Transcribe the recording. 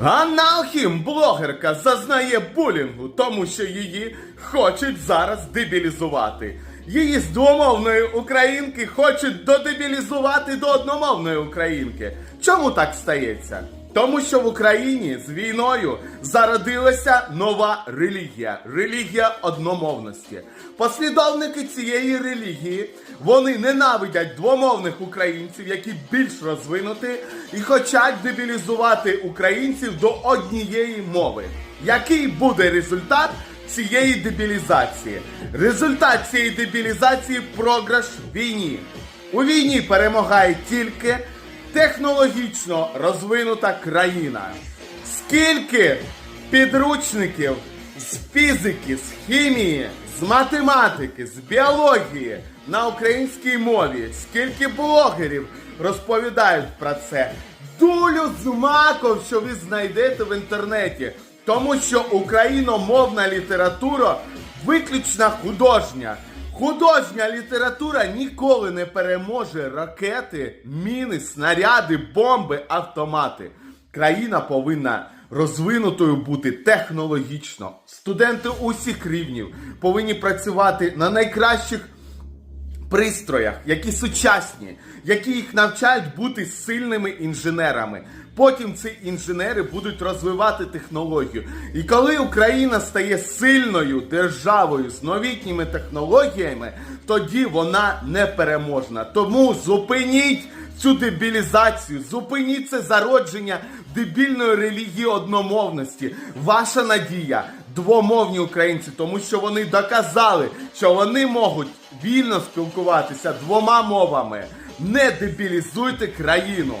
Ганна Алхім, блогерка, зазнає булінгу, тому що її хочуть зараз дебілізувати. Її з двомовної українки хочуть додебілізувати до одномовної українки. Чому так стається? Тому що в Україні з війною зародилася нова релігія релігія одномовності. Послідовники цієї релігії вони ненавидять двомовних українців, які більш розвинуті, і хочуть дебілізувати українців до однієї мови. Який буде результат цієї дебілізації? Результат цієї дебілізації програш війні. У війні перемагає тільки технологічно розвинута країна. Скільки підручників з фізики, з хімії, з математики, з біології на українській мові, скільки блогерів розповідають про це. Дулю з маком, що ви знайдете в інтернеті. Тому що україномовна література виключно художня. Художня література ніколи не переможе ракети, міни, снаряди, бомби, автомати. Країна повинна розвинутою бути технологічно. Студенти усіх рівнів повинні працювати на найкращих пристроях, які сучасні, які їх навчають бути сильними інженерами. Потім ці інженери будуть розвивати технологію. І коли Україна стає сильною державою з новітніми технологіями, тоді вона непереможна. Тому зупиніть цю дебілізацію, зупиніть це зародження дебільної релігії одномовності. Ваша надія двомовні українці, тому що вони доказали, що вони можуть вільно спілкуватися двома мовами. Не дебілізуйте країну.